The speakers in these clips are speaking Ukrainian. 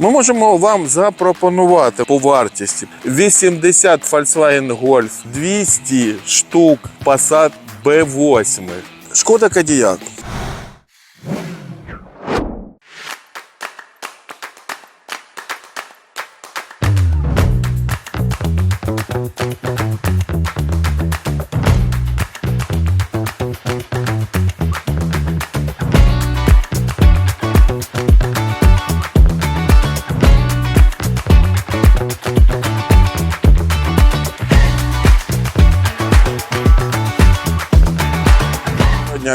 Ми можемо вам запропонувати по вартості 80 Volkswagen Golf, 200 штук Passat B8. Шкода Кадіяк.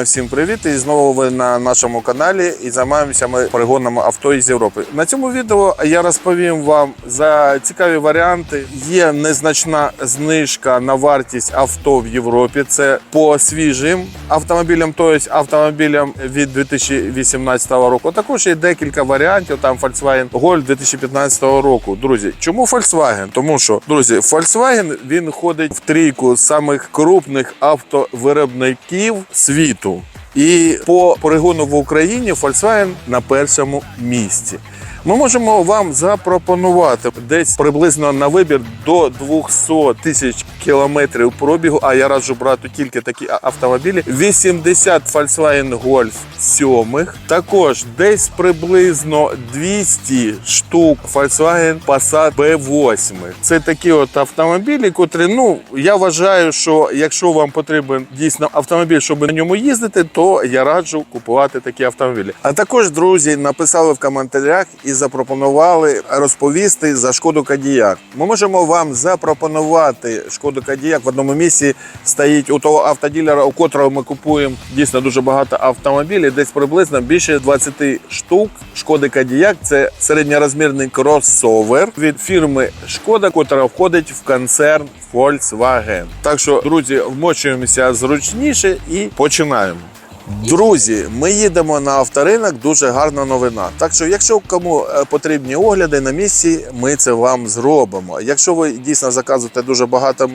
Всім привіт! І знову ви на нашому каналі і займаємося ми перегонами авто із Європи. На цьому відео я розповім вам за цікаві варіанти. Є незначна знижка на вартість авто в Європі. Це по свіжим автомобілям, тобто автомобілям від 2018 року. Також є декілька варіантів. Там Volkswagen Golf 2015 року. Друзі, чому Volkswagen? Тому що друзі, Volkswagen він входить в трійку самих крупних автовиробників світу. І по перегону в Україні Volkswagen на першому місці. Ми можемо вам запропонувати десь приблизно на вибір до 200 тисяч кілометрів пробігу. А я раджу брати тільки такі автомобілі. 80 Volkswagen Golf 7. Також десь приблизно 200 штук Volkswagen Passat B8. Це такі от автомобілі, котрі, ну я вважаю, що якщо вам потрібен дійсно автомобіль, щоб на ньому їздити, то я раджу купувати такі автомобілі. А також друзі написали в коментарях і запропонували розповісти за шкоду Кадіяк. Ми можемо вам запропонувати шкоду Кадіяк в одному місці. Стоїть у того автоділера, у котрого ми купуємо дійсно дуже багато автомобілів. Десь приблизно більше 20 штук. Шкоди Кадіяк це середньорозмірний кросовер від фірми Шкода, котра входить в концерн Volkswagen. Так що, друзі, вмочуємося зручніше і починаємо. Друзі, ми їдемо на авторинок. Дуже гарна новина. Так що, якщо кому е, потрібні огляди на місці, ми це вам зробимо. Якщо ви дійсно заказуєте дуже багато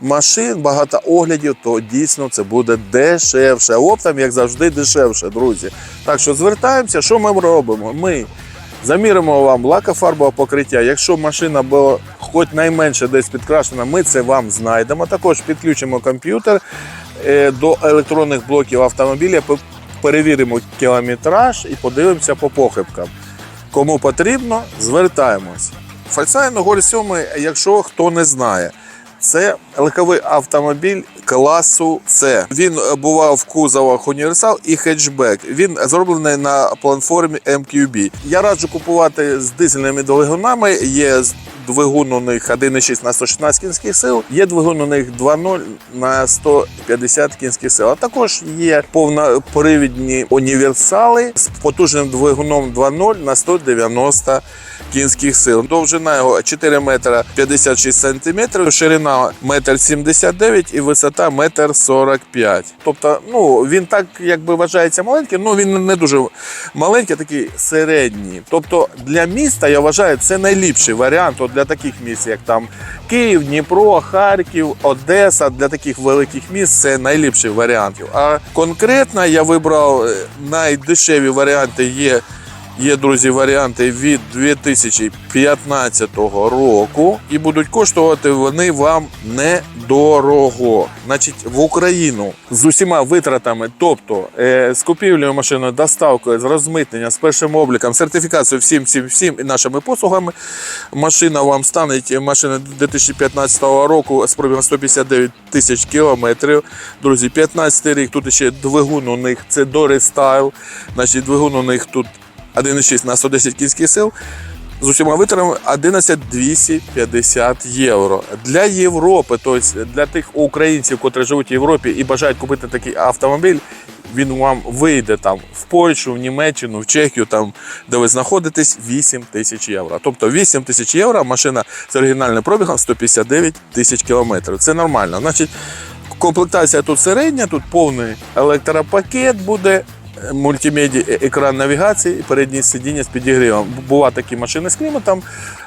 машин, багато оглядів, то дійсно це буде дешевше. Оптом, як завжди, дешевше, друзі. Так що звертаємося, що ми робимо? Ми заміримо вам лакофарбове покриття. Якщо машина була хоч найменше десь підкрашена, ми це вам знайдемо. Також підключимо комп'ютер до електронних блоків автомобіля, пе- перевіримо кілометраж і подивимося по похибкам. Кому потрібно, звертаємось. Volkswagen Golf 7, якщо хто не знає, це легковий автомобіль класу С. Він е, бував в кузовах універсал і хетчбек. Він зроблений на платформі MQB. Я раджу купувати з дизельними двигунами. Є двигун у них 1,6 на 116 кінських сил, є двигун у них 2.0 на 150 кінських сил. А також є повнопривідні універсали з потужним двигуном 2.0 на 190 кінських сил. Довжина його 4 метра 56 сантиметрів, ширина 1 79 і висота 1 45. Тобто, ну він так якби вважається маленький, ну він не дуже маленький, такий середній. Тобто для міста я вважаю це найліпший варіант от для таких міст, як там Київ, Дніпро, Харків, Одеса. Для таких великих міст це найліпший варіант. А конкретно я вибрав е, найдешеві варіанти є. Є, друзі, варіанти від 2015 року, і будуть коштувати вони вам недорого. Значить, в Україну з усіма витратами, тобто е, з купівлею машини, доставкою, з розмитненням, з першим обліком, сертифікацією, всім, всім, всім і нашими послугами. Машина вам стане машина 2015 року з пробігом 159 тисяч кілометрів. Друзі, 15 рік тут ще двигун у них це до рестайл. Значить, двигун у них тут 1,6 на 110 кінських сил. З усіма витратами 11 250 євро. Для Європи, тобто для тих українців, котрі живуть в Європі і бажають купити такий автомобіль, він вам вийде там в Польщу, в Німеччину, в Чехію, там, де ви знаходитесь, 8 тисяч євро. Тобто 8 тисяч євро машина з оригінальним пробігом 159 тисяч кілометрів. Це нормально. Значить, комплектація тут середня, тут повний електропакет буде. Мультимедіа, е- екран навігації, переднє сидіння з підігрівом. Бува такі машини з кліматом,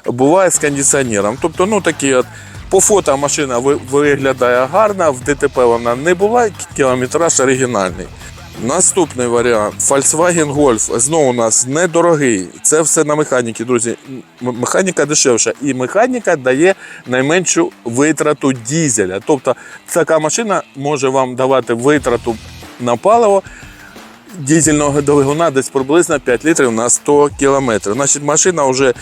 буває з кондиціонером. Тобто, ну такі от. По фото машина виглядає гарно, в ДТП вона не була, кілометраж оригінальний. Наступний варіант Volkswagen Golf. Знову у нас недорогий. Це все на механіки, друзі. Механіка дешевша. І механіка дає найменшу витрату дізеля. Тобто така машина може вам давати витрату на паливо дізельного двигуна десь приблизно 5 літрів на 100 кілометрів. Значить, машина вже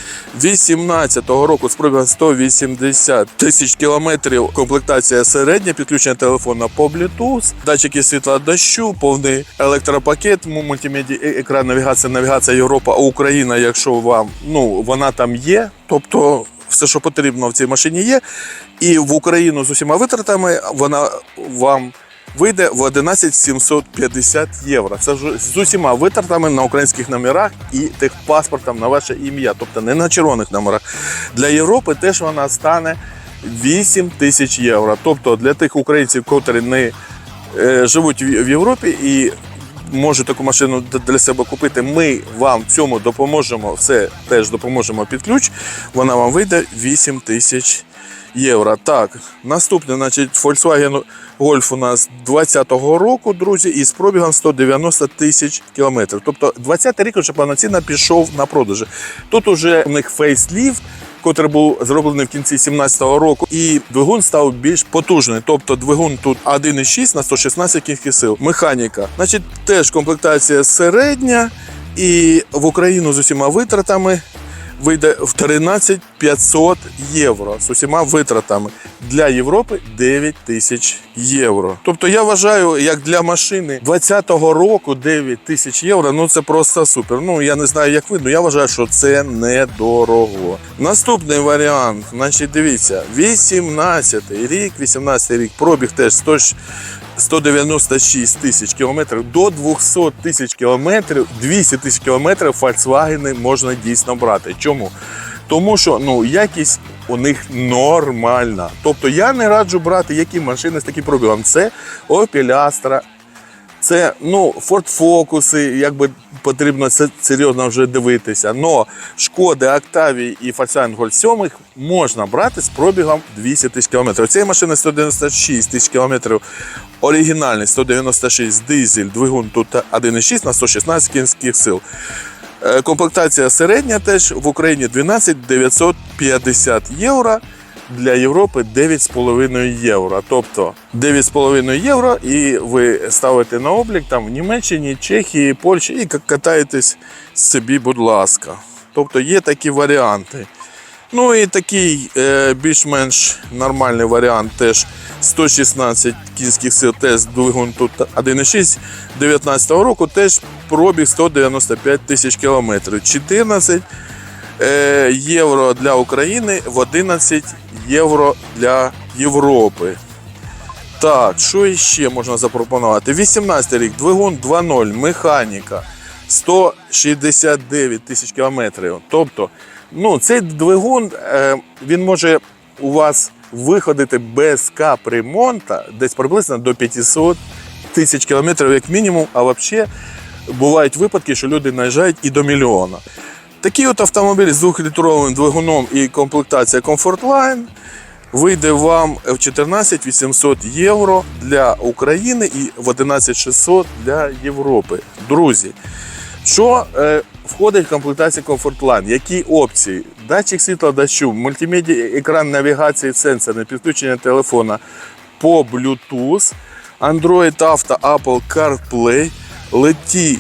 18-го року з пробігом 180 тисяч кілометрів. Комплектація середня, підключення телефона по Bluetooth, датчики світла дощу, повний електропакет, му- мультимедіа, е- екран навігація, навігація Європа, Україна, якщо вам ну вона там є, тобто. Все, що потрібно в цій машині є, і в Україну з усіма витратами вона вам вийде в 11 750 євро. Це вже з усіма витратами на українських номерах і тих техпаспортом на ваше ім'я, тобто не на червоних номерах. Для Європи теж вона стане 8 тисяч євро. Тобто для тих українців, котрі не е, живуть в в Європі і можуть таку машину для себе купити, ми вам в цьому допоможемо. Все теж допоможемо під ключ. Вона вам вийде 8 тисяч євро. Так, наступний, значить, Volkswagen Golf у нас 20-го року, друзі, і з пробігом 190 тисяч кілометрів. Тобто 20-й рік вже повноцінно пішов на продажі. Тут уже у них фейсліфт, котрий був зроблений в кінці 17-го року, і двигун став більш потужний. Тобто двигун тут 1,6 на 116 кінських сил. Механіка. Значить, теж комплектація середня, і в Україну з усіма витратами вийде в 13 500 євро з усіма витратами. Для Європи 9 тисяч євро. Тобто я вважаю, як для машини 20-го року 9 тисяч євро, ну це просто супер. Ну я не знаю, як ви, але я вважаю, що це недорого. Наступний варіант, значить, дивіться, 18 рік, 18 рік, пробіг теж 100, 196 тисяч кілометрів до 200 тисяч кілометрів, 200 тисяч кілометрів Volkswagen можна дійсно брати. Чому? Тому що ну, якість у них нормальна. Тобто я не раджу брати які машини з таким пробігом. Це Opel Astra, це ну, Ford Focus, якби потрібно серйозно вже дивитися. Но Шкоди, Octavia і Volkswagen Golf 7 можна брати з пробігом 200 тисяч кілометрів. Цієї машини 196 тисяч кілометрів. Оригінальний 196 дизель, двигун тут 1,6 на 116 кінських сил. Е, Комплектація середня теж в Україні 12 950 євро. Для Європи 9,5 євро. Тобто 9,5 євро, і ви ставите на облік там в Німеччині, Чехії, Польщі і катаєтесь собі, будь ласка. Тобто є такі варіанти. Ну і такий е, більш-менш нормальний варіант теж 116 кінських сил, теж двигун тут 1,6 19 року, теж пробіг 195 тисяч кілометрів. 14 е, євро для України, в 11 євро для Європи. Так, що іще можна запропонувати? 18 рік, двигун 2.0, механіка 169 тисяч кілометрів. Тобто, ну, цей двигун е, він може у вас виходити без капремонта десь приблизно до 500 тисяч кілометрів, як мінімум, а взагалі бувають випадки, що люди наїжджають і до мільйона. Такий от автомобіль з 2-літровим двигуном і комплектація Comfortline вийде вам в 14 800 євро для України і в 11 600 для Європи. Друзі, що е, входить в комплектацію Comfortline? Які опції? Датчик світла дощу, мультимедіа, екран навігації, сенсорне підключення телефона по Bluetooth, Android Auto, Apple CarPlay, леті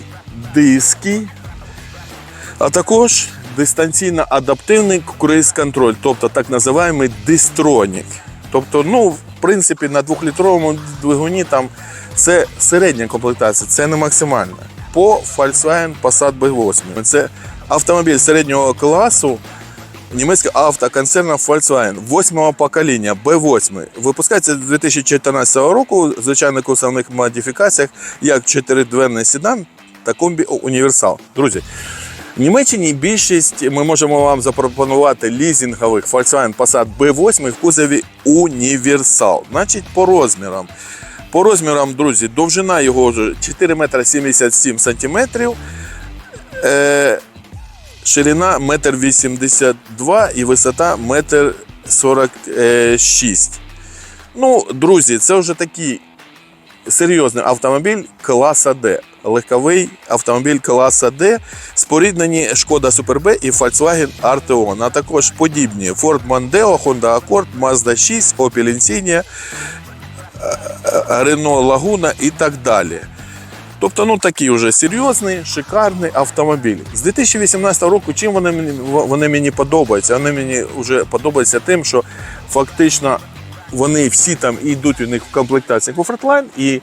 диски, а також дистанційно адаптивний круїз-контроль, тобто так називаємо дистронік. Тобто, ну, в принципі, на двохлітровому двигуні там це середня комплектація, це не максимальна. По Volkswagen Passat B8. Це автомобіль середнього класу німецького автоконцерну Volkswagen 8 покоління B8. Випускається з 2014 року, звичайно, в основних модифікаціях, як чотиридверний седан та комбі універсал. Друзі, в Німеччині більшість ми можемо вам запропонувати лізингових Volkswagen Passat B8 в кузові універсал. Значить, по розмірам. По розмірам, друзі, довжина його вже 4 метри 77 сантиметрів. Е, ширина 1,82 м і висота 1,46 м. Ну, друзі, це вже такий серйозний автомобіль класа Д. Легковий автомобіль класа Д, споріднені Шкода Super B і Volkswagen Arteon, а також подібні Ford Mondeo, Honda Accord, Mazda 6, Opel Insignia, Renault Laguna і так далі. Тобто, ну такий вже серйозний, шикарний автомобіль. З 2018 року чим вони мені, вони мені подобаються? Вони мені вже подобаються тим, що фактично вони всі там йдуть у них в комплектації Comfortline, і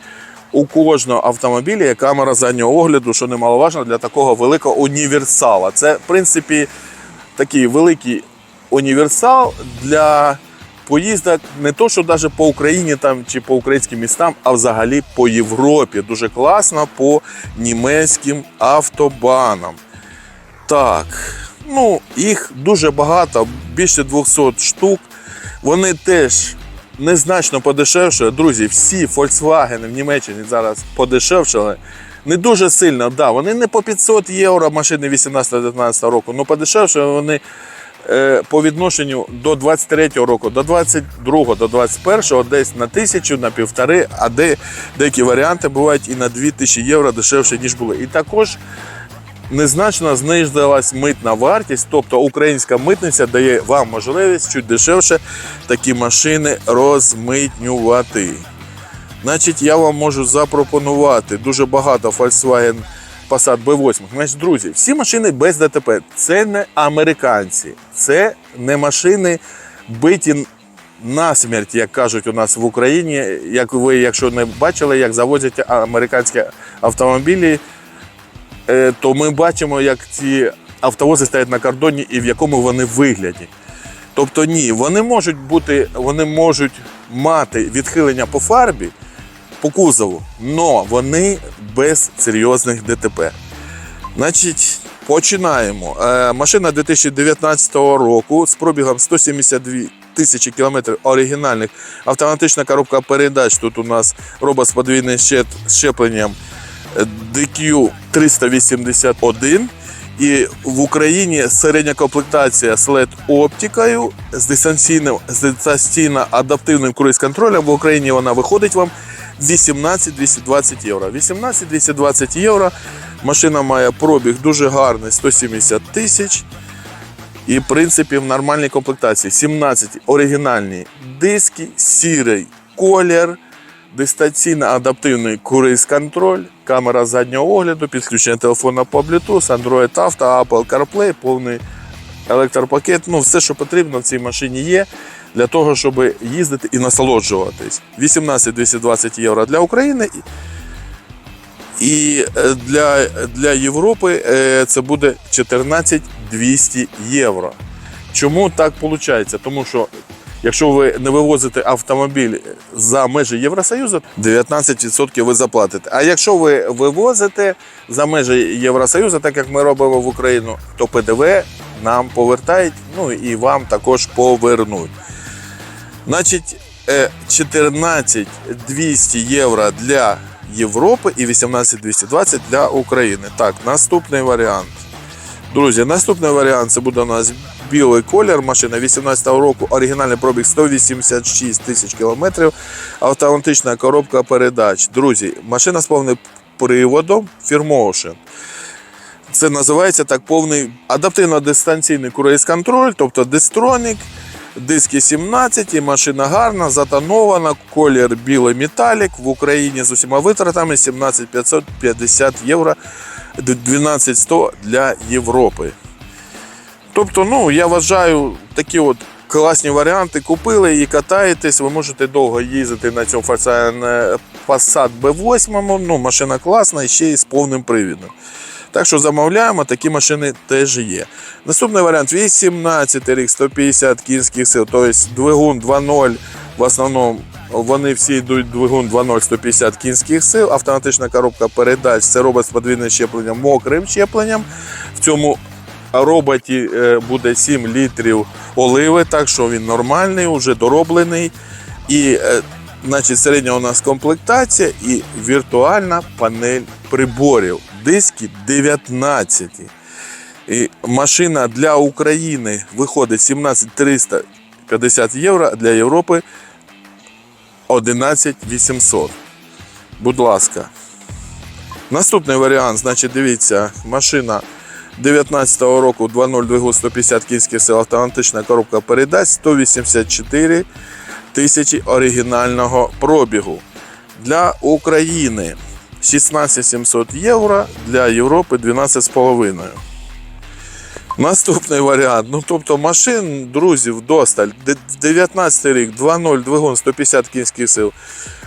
у кожного автомобіля є камера заднього огляду, що немаловажно для такого великого універсала. Це, в принципі, такий великий універсал для поїздок не то, що навіть по Україні там, чи по українським містам, а взагалі по Європі. Дуже класно по німецьким автобанам. Так, ну, їх дуже багато, більше 200 штук. Вони теж незначно подешевшили. Друзі, всі Volkswagen в Німеччині зараз подешевшили. Не дуже сильно, да, вони не по 500 євро машини 18-19 року, але подешевшили вони е, по відношенню до 23-го року, до 22-го, до 21-го десь на тисячу, на півтори, а де, деякі варіанти бувають і на 2000 євро дешевше, ніж були. І також незначно знизилась митна вартість, тобто українська митниця дає вам можливість чуть дешевше такі машини розмитнювати. Значить, я вам можу запропонувати дуже багато Volkswagen Passat B8. Значить, друзі, всі машини без ДТП. Це не американці, це не машини биті насмерть, як кажуть у нас в Україні. Як ви, якщо не бачили, як завозять американські автомобілі, то ми бачимо, як ці автовози стоять на кордоні і в якому вони вигляді. Тобто ні, вони можуть бути, вони можуть мати відхилення по фарбі, по кузову, але вони без серйозних ДТП. Значить, починаємо. Е, машина 2019 року з пробігом 172 тисячі кілометрів оригінальних. Автоматична коробка передач. Тут у нас робот з подвійним щепленням е, DQ 381. І в Україні середня комплектація з LED оптикою з дистанційним з дистанційно адаптивним круїз-контролем. В Україні вона виходить вам 18-220 євро. 18-220 євро. Машина має пробіг дуже гарний 170 тисяч. І, в принципі, в нормальній комплектації 17 оригінальні диски, сірий колір, дистанційно адаптивний круїз-контроль, камера заднього огляду, підключення телефона по Bluetooth, Android Auto, Apple CarPlay, повний електропакет. Ну, все, що потрібно в цій машині є для того, щоб їздити і насолоджуватись. 18 220 євро для України. і- І е, для, для Європи е, це буде 14 200 євро. Чому так виходить? Тому що якщо ви не вивозите автомобіль за межі Євросоюзу, 19% ви заплатите. А якщо ви вивозите за межі Євросоюзу, так як ми робимо в Україну, то ПДВ нам повертають, ну і вам також повернуть. Значить, е, 14 200 євро для Європи і 18 220 для України. Так, наступний варіант. Друзі, наступний варіант це буде у нас білий колір. Машина 18-го року, оригінальний пробіг 186 тисяч кілометрів, автоматична коробка передач. Друзі, машина з повним приводом Firmotion. Це називається так повний адаптивно-дистанційний круїз-контроль, тобто дистронік, диски 17, і машина гарна, затонована, колір білий металік в Україні з усіма витратами 17 550 євро, 12 100 для Європи. Тобто, ну, я вважаю, такі от класні варіанти купили і катаєтесь, ви можете довго їздити на цьому Volkswagen е, Passat B8, ну, машина класна і ще й з повним привідом. Так що замовляємо, такі машини теж є. Наступний варіант 18 рік, 150 кінських сил, тобто двигун 2.0, в основному вони всі йдуть двигун 2.0 150 кінських сил, автоматична коробка передач, це робот з подвійним щепленням, мокрим щепленням. В цьому роботі е, буде 7 літрів оливи, так що він нормальний, вже дороблений. І е, значить, середня у нас комплектація і віртуальна панель приборів. Диски 19. І машина для України виходить 17 350 євро, а для Європи 11 800. Будь ласка. Наступний варіант, значить, дивіться, машина 19-го року 2.0 двигун 150 кінських сил, автоматична коробка передач 184 тисячі оригінального пробігу. Для України 16 700 євро, для Європи 12,5. Наступний варіант. Ну, тобто машин, друзів, досталь. 19 рік, 2.0 двигун 150 кінських сил.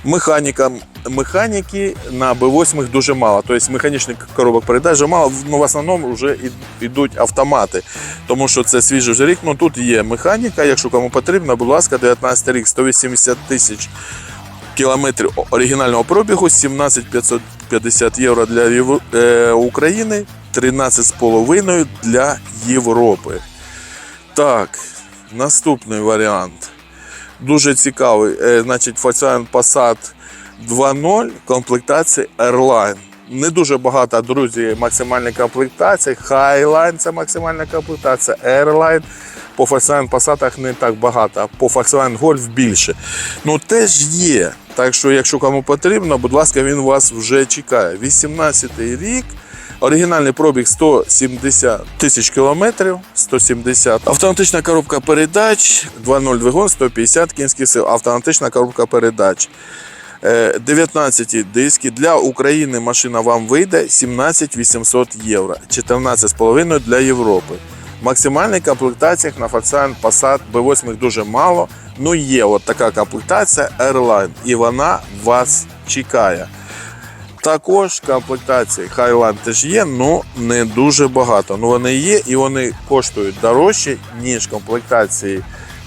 Механіка, механіки на B8 дуже мало. Тобто механічних коробок передач вже мало. Ну, в основному вже йдуть автомати. Тому що це свіжий рік. Ну тут є механіка. Якщо кому потрібно, будь ласка, 19 рік, 180 тисяч кілометрів оригінального пробігу, 17 550 євро для е, України, 13,5 для Європи. Так, наступний варіант. Дуже цікавий. Е, значить, Volkswagen Passat 2.0, комплектація Airline. Не дуже багато, друзі, максимальної комплектації. Highline це максимальна комплектація, Airline. По Volkswagen Passat не так багато, а по Volkswagen Golf більше. Ну теж є. Так що, якщо кому потрібно, будь ласка, він вас вже чекає. 18-й рік. Оригінальний пробіг 170 тисяч кілометрів, 170. Автоматична коробка передач, 2.0 двигун, 150 кінських сил. Автоматична коробка передач. Е, 19 диски. Для України машина вам вийде 17 800 євро, 14,5 для Європи. Максимальних комплектаціях на Volkswagen Passat B8 дуже мало. Ну є от така комплектація Airline, і вона вас чекає. Також комплектації Highland теж є, але не дуже багато. Ну вони є і вони коштують дорожче, ніж комплектації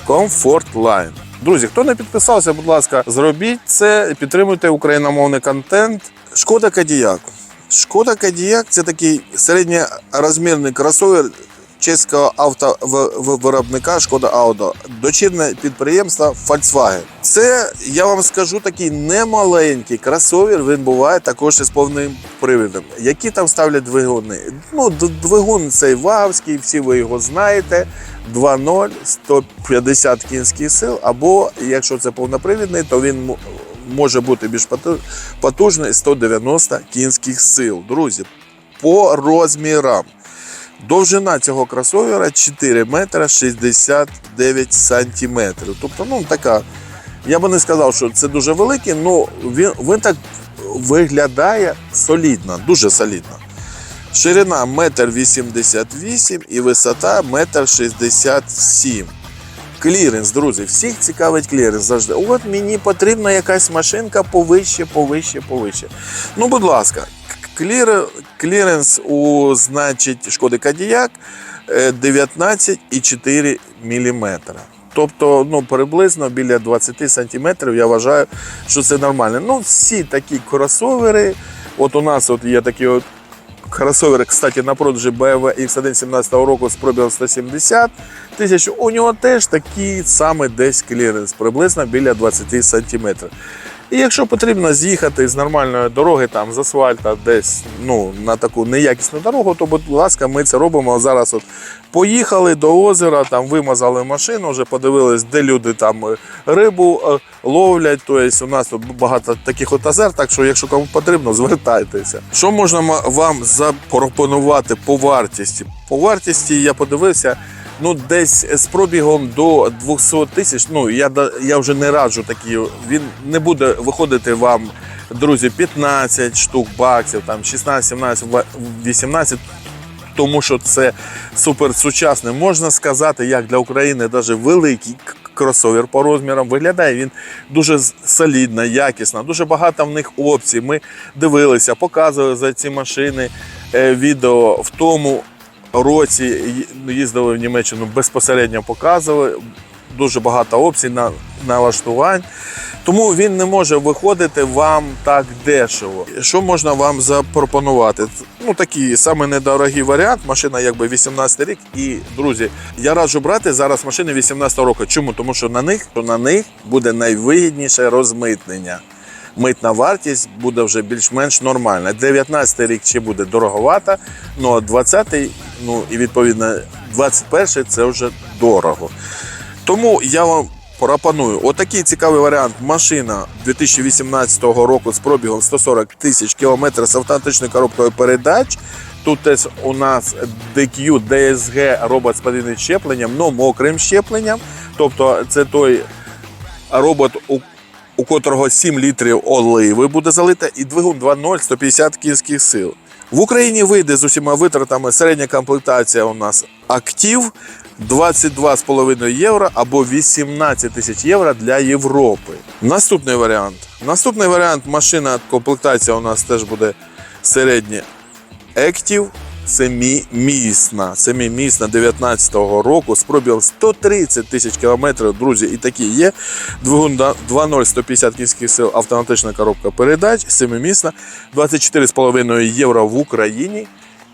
Comfort Line. Друзі, хто не підписався, будь ласка, зробіть це, підтримуйте україномовний контент. Шкода Кадіяк. Шкода Кадіяк це такий середньорозмірний кросовер чеського автовиробника Шкода Auto, дочірне підприємство Volkswagen. Це я вам скажу такий немаленький кросовер. Він буває також із повним привідом. Які там ставлять двигуни? Ну, двигун цей вагівський, всі ви його знаєте. 2.0, 150 кінських сил, або якщо це повнопривідний, то він може бути більш потужний 190 кінських сил. Друзі, по розмірам. Довжина цього кросовера 4 метра 69 сантиметрів. Тобто, ну така. Я би не сказав, що це дуже великий, але він, він так виглядає солідно, дуже солідно. Ширина 1,88 м і висота 1,67 м. Кліренс, друзі, всіх цікавить кліренс завжди. От мені потрібна якась машинка повище, повище, повище. Ну, будь ласка, клір, кліренс у значить шкоди Кадіяк е, 19,4 мм. Тобто, ну, приблизно біля 20 сантиметрів, я вважаю, що це нормально. Ну, всі такі кросовери. От у нас от є такі от кросовер, кстати, на продажі BMW X1 17 року з пробігом 170 тисяч. У нього теж такий саме десь кліренс, приблизно біля 20 сантиметрів. І якщо потрібно з'їхати з нормальної дороги, там з асфальта, десь ну, на таку неякісну дорогу, то, будь ласка, ми це робимо. Зараз от поїхали до озера, там вимазали машину, вже подивились, де люди там е, рибу е, ловлять. Тобто у нас тут багато таких от озер, так що, якщо кому потрібно, звертайтеся. Що можна вам запропонувати по вартості? По вартості я подивився. Ну, десь з пробігом до 200 тисяч. Ну, я, я вже не раджу такі. Він не буде виходити вам, друзі, 15 штук баксів, там 16, 17, 18. тому що це супер сучасне. Можна сказати, як для України навіть великий кросовер по розмірам. Виглядає він дуже солідно, якісно, дуже багато в них опцій. Ми дивилися, показували за ці машини е, відео в тому році їздили в Німеччину, безпосередньо показували. Дуже багато опцій на налаштувань. Тому він не може виходити вам так дешево. Що можна вам запропонувати? Ну такий саме недорогий варіант. Машина якби 18 рік. І друзі, я раджу брати зараз машини 18 року. Чому? Тому що на них, на них буде найвигідніше розмитнення. Митна вартість буде вже більш-менш нормальна. 19 рік ще буде дороговата, ну а 20 ну і відповідно 21 це вже дорого. Тому я вам пропоную отакий цікавий варіант. Машина 2018 року з пробігом 140 тисяч кілометрів з автоматичною коробкою передач. Тут у нас DQ DSG робот з подвійним щепленням, но мокрим щепленням. Тобто це той робот, у, у котрого 7 літрів оливи буде залита, і двигун 2.0 150 кінських сил. В Україні вийде з усіма витратами. Середня комплектація у нас актів 22,5 євро або 18 тисяч євро для Європи. Наступний варіант. Наступний варіант. Машина комплектація у нас теж буде середня. Active семимісна. Семимісна 19-го року з пробігом 130 тисяч кілометрів, друзі, і такі є. Двигун 2.0 150 кінських сил, автоматична коробка передач, семимісна, 24,5 євро в Україні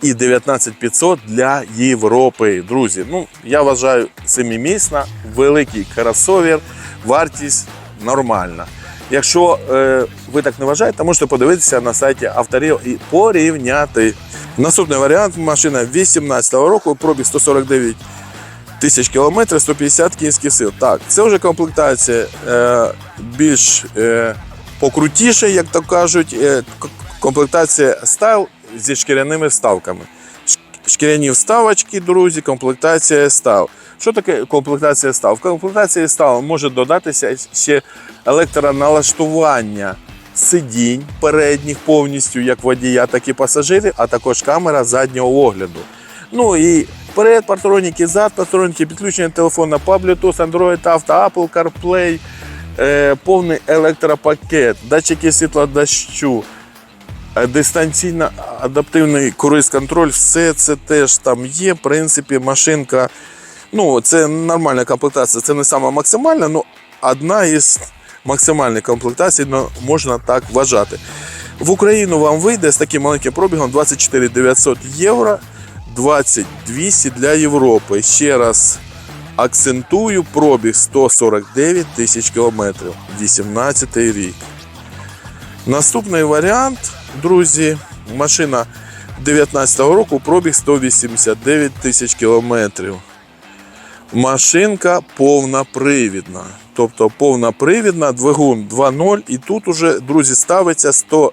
і 19500 для Європи. Друзі, ну я вважаю, семимісна, великий кросовер, вартість нормальна. Якщо е, ви так не вважаєте, можете подивитися на сайті авторів і порівняти. Наступний варіант машина 2018 року, пробіг 149 тисяч кілометрів, 150 кінських сил. Так, це вже комплектація е, більш е, покрутіша, як то кажуть. Е, комплектація стайл зі шкіряними вставками. Шкіряні вставочки, друзі, комплектація став. Що таке комплектація став? В комплектації став може додатися ще електроналаштування сидінь передніх повністю, як водія, так і пасажирів, а також камера заднього огляду. Ну і перед партроніки, зад партроніки, підключення телефона по Bluetooth, Android Auto, Apple CarPlay, е, повний електропакет, датчики світла дощу, е, дистанційно адаптивний круїз-контроль, все це теж там є. В принципі, машинка. Ну, це нормальна комплектація. Це не сама максимальна, але одна із максимальних комплектацій, ну, можна так вважати. В Україну вам вийде з таким маленьким пробігом 24 900 євро, 20 200 для Європи. Ще раз акцентую, пробіг 149 тисяч кілометрів, 18 рік. Наступний варіант, друзі, машина 19-го року, пробіг 189 тисяч кілометрів. Машинка повнопривідна. Тобто повнопривідна, двигун 2.0, і тут уже, друзі, ставиться 100,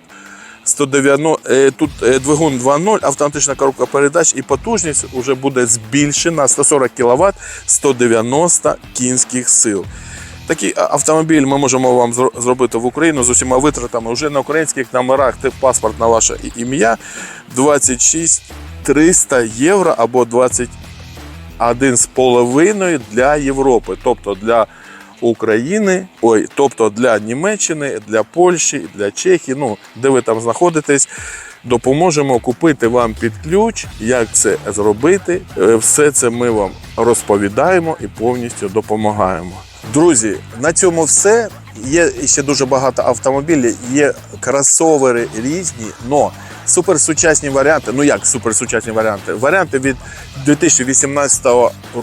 190, е, тут е, двигун 2.0, автоматична коробка передач і потужність вже буде збільшена 140 кВт, 190 кінських сил. Такий автомобіль ми можемо вам зробити в Україну з усіма витратами вже на українських номерах, тип паспорт на ваше ім'я 26 300 євро або 21,5 для Європи, тобто для України, ой, тобто для Німеччини, для Польщі, для Чехії, ну де ви там знаходитесь. Допоможемо купити вам під ключ, як це зробити. Е, Все це ми вам розповідаємо і повністю допомагаємо. Друзі, на цьому все. Є ще дуже багато автомобілів, є кросовери різні, но суперсучасні варіанти. Ну як суперсучасні варіанти? Варіанти від 2018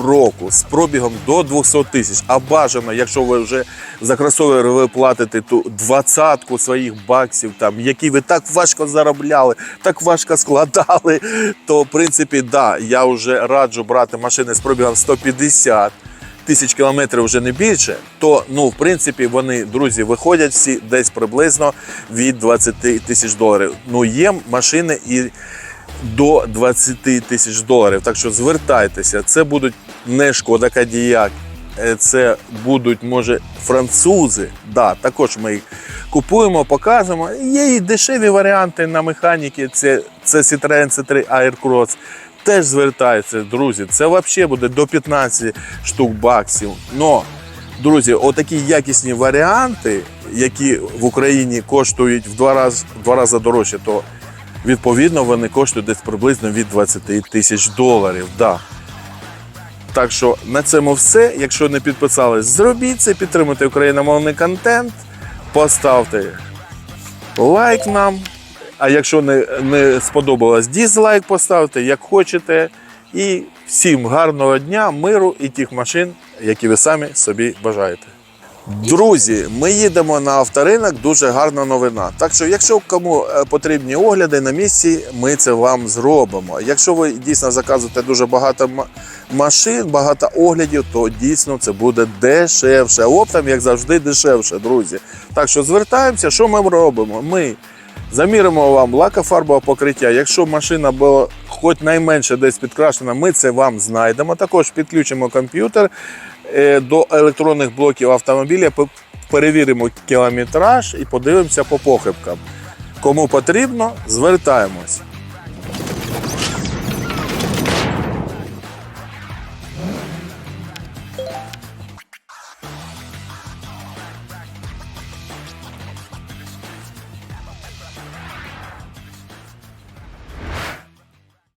року з пробігом до 200 тисяч. А бажано, якщо ви вже за кросовер ви платите ту двадцятку своїх баксів, там які ви так важко заробляли, так важко складали, то в принципі, да, я вже раджу брати машини з пробігом 150 тисяч кілометрів вже не більше, то ну в принципі вони, друзі, виходять всі десь приблизно від 20 тисяч доларів. Ну є машини і до 20 тисяч доларів. Так що звертайтеся, це будуть не шкода Кадіяк. е, Це будуть, може, французи. Да, також ми їх купуємо, показуємо. Є і дешеві варіанти на механіки. Це, це Citroen C3 Aircross. Теж звертаються, друзі. Це взагалі буде до 15 штук баксів. Но, друзі, отакі якісні варіанти, які в Україні коштують в два рази, в два рази дорожче, то відповідно вони коштують десь приблизно від 20 тисяч доларів. Да. Так що на цьому все. Якщо не підписались, зробіть це, підтримуйте україномовний контент, поставте лайк нам. А якщо не, не сподобалось, дізлайк поставте, як хочете. І всім гарного дня, миру і тих машин, які ви самі собі бажаєте. Друзі, ми їдемо на авторинок. Дуже гарна новина. Так що, якщо кому е, потрібні огляди на місці, ми це вам зробимо. Якщо ви дійсно заказуєте дуже багато машин, багато оглядів, то дійсно це буде дешевше. Оптом, як завжди, дешевше, друзі. Так що звертаємося, що ми робимо? Ми заміримо вам лакофарбове покриття. Якщо машина була хоч найменше десь підкрашена, ми це вам знайдемо. Також підключимо комп'ютер е, до електронних блоків автомобіля, перевіримо кілометраж і подивимося по похибкам. Кому потрібно, звертаємось.